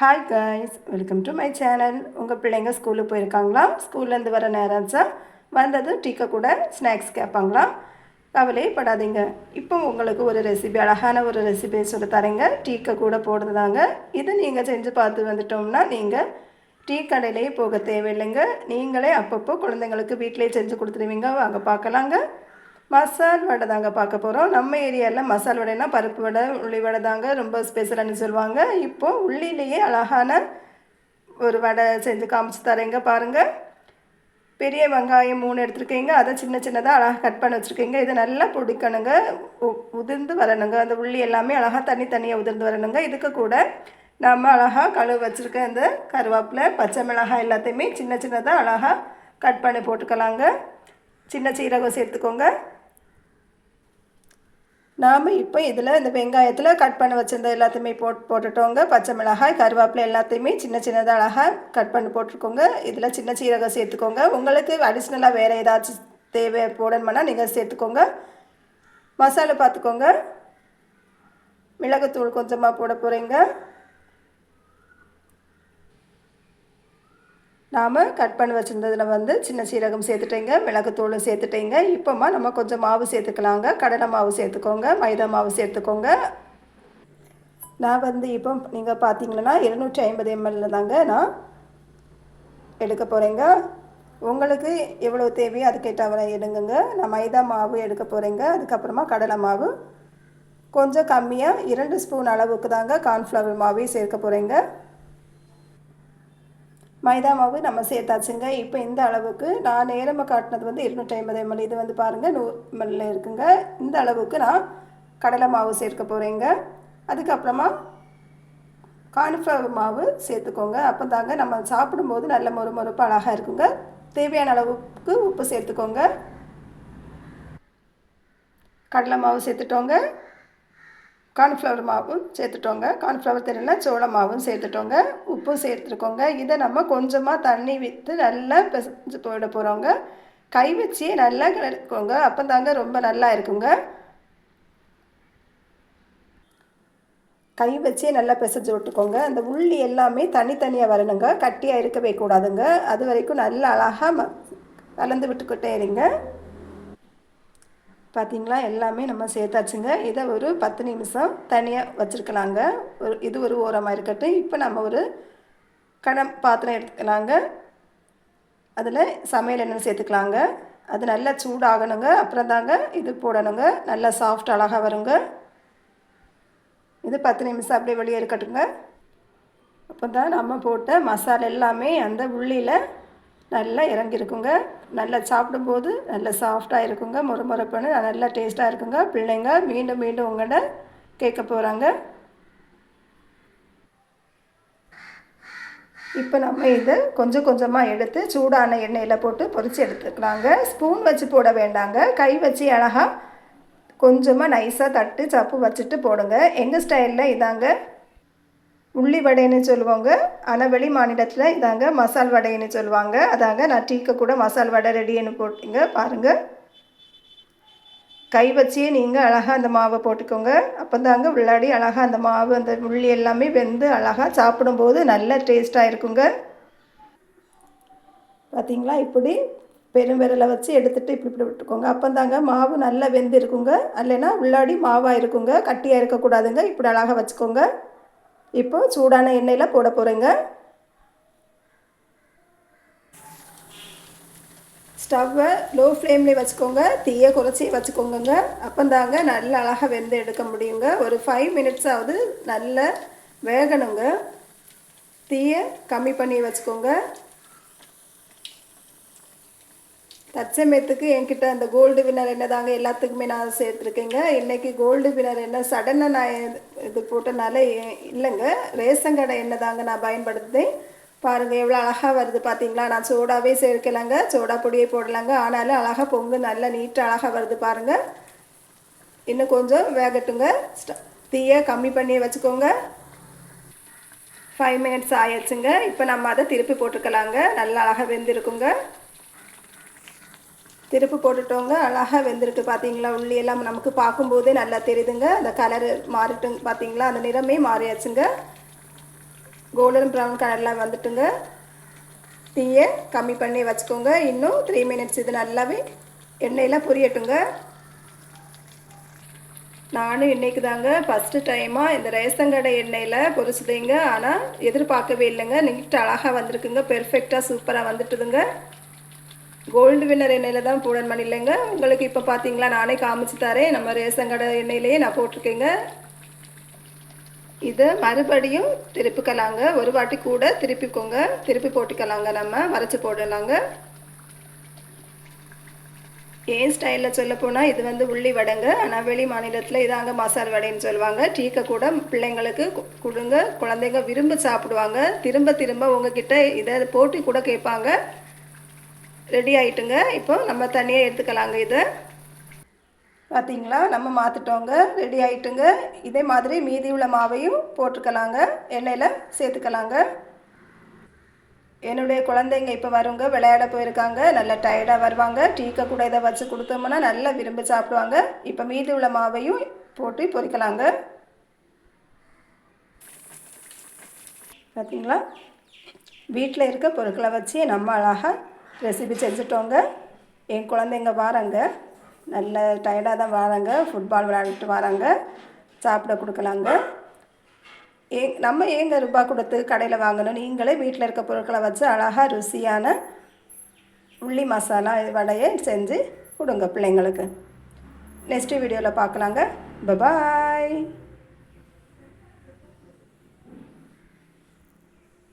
Hi guys welcome to my channel உங்கள் பிள்ளைங்க ஸ்கூலுக்கு போயிருக்காங்களா ஸ்கூல்லேருந்து வர நேரம் சார் வந்ததும் டீக்கை கூட ஸ்நாக்ஸ் கேட்பாங்களா கவலையே படாதீங்க. இப்போ உங்களுக்கு ஒரு ரெசிபி அழகான ஒரு ரெசிபி சொல்லி தரேங்க. டீக்க கூட போடுறதாங்க. இது நீங்கள் செஞ்சு பார்த்து வந்துட்டோம்னா நீங்கள் டீ கடையிலேயே போக தேவையில்லைங்க. நீங்களே அப்பப்போ குழந்தைங்களுக்கு வீட்டிலேயே செஞ்சு கொடுத்துருவீங்க வாங்க பார்க்கலாங்க. மசால் வடை தாங்க பார்க்க போகிறோம் நம்ம ஏரியாவில் மசால் வடைனா பருப்பு வடை உள்ளி வடை தாங்க ரொம்ப ஸ்பெஷலானு சொல்லுவாங்க. இப்போது உள்ளிலேயே அழகான ஒரு வடை செஞ்சு காமிச்சு தரேங்க பாருங்கள் பெரிய வெங்காயம் மூணு எடுத்துருக்கீங்க. அதை சின்ன சின்னதாக அழகாக கட் பண்ணி வச்சுருக்கீங்க. இதை நல்லா பிடிக்கணுங்க. உ- உதிர்ந்து வரணுங்க. அந்த உள்ளி எல்லாமே அழகாக தண்ணி தனியாக உதிர்ந்து வரணுங்க. இதுக்கு கூட நம்ம அழகாக கழுவு வச்சுருக்க இந்த கருவேப்பிலை பச்சை மிளகாய் எல்லாத்தையுமே சின்ன சின்னதாக அழகாக கட் பண்ணி போட்டுக்கலாங்க. சின்ன சீரகம் சேர்த்துக்கோங்க. நாம் இப்போ இதில் இந்த வெங்காயத்தில் கட் பண்ணி வச்சிருந்த எல்லாத்தையுமே போட் போட்டுட்டோங்க. பச்சை மிளகாய் கருவேப்பிலை எல்லாத்தையுமே சின்ன சின்னதாக அழகாக கட் பண்ணி போட்டிருக்கோங்க. இதில் சின்ன சீரகம் சேர்த்துக்கோங்க. உங்களுக்கு அடிஷ்னலாக வேறு ஏதாச்சும் தேவை போடணுமானா நீங்கள் சேர்த்துக்கோங்க. மசாலா பார்த்துக்கோங்க மிளகுத்தூள் கொஞ்சமாக போட போகிறீங்க நாம் கட் பண்ணி வச்சுருந்ததில் வந்து சின்ன சீரகம் சேர்த்துட்டேங்க மிளகுத்தூள் சேர்த்துட்டேங்க. இப்போமா நம்ம கொஞ்சம் மாவு சேர்த்துக்கலாங்க. கடலை மாவு சேர்த்துக்கோங்க மைதா மாவு சேர்த்துக்கோங்க. நான் வந்து இப்போ நீங்கள் பார்த்தீங்கன்னா இருநூற்றி ஐம்பது எம்எல்ல தாங்க நான் எடுக்க போகிறேங்க உங்களுக்கு எவ்வளோ தேவையோ அதுக்கேற்ற எடுங்குங்க. நான் மைதா மாவு எடுக்க போகிறேங்க அதுக்கப்புறமா கடலை மாவு. கொஞ்சம் கம்மியாக இரண்டு ஸ்பூன் அளவுக்கு தாங்க கார்ன்ஃப்ளவர் மாவே சேர்க்க போகிறேங்க மைதா மாவு நம்ம சேர்த்தாச்சுங்க. இப்போ இந்த அளவுக்கு நான் நேரமாக காட்டினது வந்து இருநூற்றி ஐம்பது எம்எல் இது வந்து பாருங்கள் நூறு எம்எல்ல இருக்குங்க. இந்த அளவுக்கு நான் கடலை மாவு சேர்க்க போகிறேங்க அதுக்கப்புறமா கார்ன்ஃப்ளவர் மாவு சேர்த்துக்கோங்க. அப்போ தாங்க நம்ம சாப்பிடும்போது நல்ல மொறு மொறுப்பு அழகாக இருக்குங்க. தேவையான அளவுக்கு உப்பு சேர்த்துக்கோங்க. கடலை மாவு சேர்த்துட்டோங்க. கார்ன்ஃப்ளவர் மாவும் சேர்த்துட்டோங்க. கார்ன்ஃப்ளவர் தெரியல சோள மாவும் சேர்த்துட்டோங்க. உப்பும் சேர்த்துருக்கோங்க. இதை நம்ம கொஞ்சமாக தண்ணி விற்று நல்லா பிசைஞ்சு போயிட போகிறோங்க கை வச்சே நல்லா கிளறிக்கோங்க. அப்போ தாங்க ரொம்ப நல்லா இருக்குங்க. கை வச்சே நல்லா பிசைஞ்சு விட்டுக்கோங்க. அந்த உள்ளி எல்லாமே தனித்தனியாக வரணுங்க. கட்டியாக இருக்கவே கூடாதுங்க. அது வரைக்கும் நல்லா அழகாக ம கலந்து விட்டுக்கிட்டே இருங்க. பார்த்தீங்களா எல்லாமே நம்ம சேர்த்தாச்சுங்க. இதை ஒரு பத்து நிமிஷம் தனியாக வச்சுருக்கலாங்க. ஒரு இது ஒரு ஓரமாக இருக்கட்டும். இப்போ நம்ம ஒரு கடம் பாத்திரம் எடுத்துக்கலாங்க. அதில் சமையல் எண்ணெய் சேர்த்துக்கலாங்க. அது நல்லா சூடாகணுங்க. அப்புறம் தாங்க இது போடணுங்க. நல்லா சாஃப்ட் அழகாக வருங்க. இது பத்து நிமிஷம் அப்படியே வெளியே இருக்கட்டுங்க. அப்போ தான் நம்ம போட்ட மசாலா எல்லாமே அந்த உள்ளியில் நல்லா இறங்கியிருக்குங்க. நல்லா சாப்பிடும்போது நல்லா சாஃப்டாக இருக்குங்க முறுமுறுப்புன்னு நல்லா டேஸ்ட்டாக இருக்குங்க. பிள்ளைங்க மீண்டும் மீண்டும் உங்கள்கிட்ட கேட்க போகிறாங்க இப்போ நம்ம இதை கொஞ்சம் கொஞ்சமாக எடுத்து சூடான எண்ணெயில் போட்டு பொரித்து எடுத்துக்கலாங்க. ஸ்பூன் வச்சு போட வேண்டாங்க. கை வச்சு அழகாக கொஞ்சமாக நைஸாக தட்டு சப்பு வச்சுட்டு போடுங்க. எங்கள் ஸ்டைலில் இதாங்க. உள்ளி வடைன்னு சொல்லுவாங்க. ஆனால் வெளி மாநிலத்தில் இதாங்க மசால் வடைன்னு சொல்லுவாங்க. அதாங்க நான் டீக்கு கூட மசால் வடை ரெடின்னு போட்டிங்க பாருங்கள் கை வச்சே நீங்கள் அழகாக அந்த மாவை போட்டுக்கோங்க. அப்போ தாங்க உள்ளாடி அழகாக அந்த மாவு அந்த உள்ளி எல்லாமே வெந்து அழகாக சாப்பிடும்போது நல்ல டேஸ்ட்டாக இருக்குங்க. பார்த்தீங்களா இப்படி பெரும் விரலை வச்சு எடுத்துகிட்டு இப்படி இப்படி விட்டுக்கோங்க. அப்போ தாங்க மாவு நல்லா வெந்து இருக்குங்க இல்லைன்னா உள்ளாடி மாவாக இருக்குங்க. கட்டியாக இருக்கக்கூடாதுங்க. இப்படி அழகாக வச்சுக்கோங்க. இப்போது சூடான எண்ணெயில் போட போகிறேங்க ஸ்டவ்வை லோ ஃப்ளேம்லேயே வச்சுக்கோங்க. தீயை குறைச்சி வச்சுக்கோங்கங்க. அப்போ தாங்க அழகாக வெந்து எடுக்க முடியுங்க. ஒரு ஃபைவ் மினிட்ஸாவது நல்ல வேகணுங்க. தீயை கம்மி பண்ணி வச்சுக்கோங்க. தற்சமயத்துக்கு என்கிட்ட அந்த கோல்டு வினர் என்ன தாங்க எல்லாத்துக்குமே நான் சேர்த்துருக்கேங்க. இன்றைக்கி கோல்டு வினர் என்ன சடனாக நான் இது- போட்டனால இல்லைங்க. ரேஷன் கடை என்னதாங்க தாங்க நான் பயன்படுத்துதேன் பாருங்கள் எவ்வளோ அழகாக வருது பார்த்தீங்களா நான் சோடாவே சேர்க்கலாங்க சோடா பொடியே போடலாங்க. ஆனாலும் அழகாக பொங்கு நல்லா நீட்டாக அழகாக வருது பாருங்கள் இன்னும் கொஞ்சம் வேகட்டுங்க. தீயை கம்மி பண்ணி வச்சுக்கோங்க. ஃபைவ் மினிட்ஸ் ஆயிடுச்சுங்க. இப்போ நம்ம அதை திருப்பி போட்டுக்கலாங்க. நல்லா அழகாக வெந்திருக்குங்க. திருப்பு போட்டுட்டோங்க. அழகாக வெந்திருக்கு பார்த்தீங்களா உள்ளி எல்லாம் நமக்கு பார்க்கும்போதே நல்லா தெரியுதுங்க. அந்த கலரு மாறிட்டு பார்த்தீங்களா அந்த நிறமே மாறியாச்சுங்க. கோல்டன் ப்ரௌன் கலர்லாம் வந்துட்டுங்க. தீயை கம்மி பண்ணி வச்சுக்கோங்க. இன்னும் த்ரீ மினிட்ஸ் இது நல்லாவே எண்ணெயில் புரியட்டுங்க. நானும் இன்றைக்கு தாங்க ஃபஸ்ட்டு டைமாக இந்த ரேஷன் கடை எண்ணெயில் பொரிச்சுதுங்க. ஆனால் எதிர்பார்க்கவே இல்லைங்க. நீட்டு அழகாக வந்திருக்குங்க. பெர்ஃபெக்டாக சூப்பராக வந்துட்டுதுங்க. கோல்டு வின்னர் எண்ணெயில் தான் போடணும் இல்லைங்க. உங்களுக்கு இப்போ பார்த்தீங்களா நானே காமிச்சு தரேன். நம்ம ரேஷன் கடை எண்ணெயிலேயே நான் போட்டிருக்கேங்க. இதை மறுபடியும் திருப்பிக்கலாங்க. ஒரு வாட்டி கூட திருப்பிக்கோங்க. திருப்பி போட்டுக்கலாங்க நம்ம. வரைச்சி போடலாங்க. ஏன் ஸ்டைலில் சொல்ல போனால் இது வந்து உள்ளி வடைங்க. ஆனால் வெளி மாநிலத்தில் இதாங்க மசால் வடைன்னு சொல்லுவாங்க. டீக்கை கூட பிள்ளைங்களுக்கு கு- கொடுங்க. குழந்தைங்க விரும்பி சாப்பிடுவாங்க. திரும்ப திரும்ப உங்ககிட்ட இதை போட்டி கூட கேட்பாங்க. ரெடி ஆகிட்டுங்க இப்போ நம்ம தனியாக எடுத்துக்கலாங்க இதை. பார்த்தீங்களா நம்ம மாற்றிட்டோங்க ரெடி ஆகிட்டுங்க இதே மாதிரி மீதி உள்ள மாவையும் போட்டுக்கலாங்க. எண்ணெயில் சேர்த்துக்கலாங்க. என்னுடைய குழந்தைங்க இப்போ வருங்க. விளையாட போயிருக்காங்க. நல்ல டயர்டாக வருவாங்க. டீக்கை கூட இதை வச்சு கொடுத்தோம்னா நல்லா விரும்பி சாப்பிடுவாங்க. இப்போ மீதி உள்ள மாவையும் போட்டு பொறிக்கலாங்க. பார்த்தீங்களா வீட்டில் இருக்க பொருட்களை வச்சு நம்ம அழகாக ரெசிபி செஞ்சுட்டோங்க. என் குழந்தைங்க வாராங்க. நல்ல டயர்டாக தான் வராங்க. ஃபுட்பால் விளையாடிட்டு வராங்க. சாப்பிட கொடுக்கலாங்க. ஏ நம்ம ஏங்க ரூபாய் கொடுத்து கடையில் வாங்கணும்? நீங்களே வீட்டில் இருக்க பொருட்களை வச்சு அழகாக ருசியான உள்ளி மசாலா வடையை செஞ்சு கொடுங்க பிள்ளைங்களுக்கு. நெக்ஸ்ட் வீடியோவில் பார்க்கலாங்க. பபாய்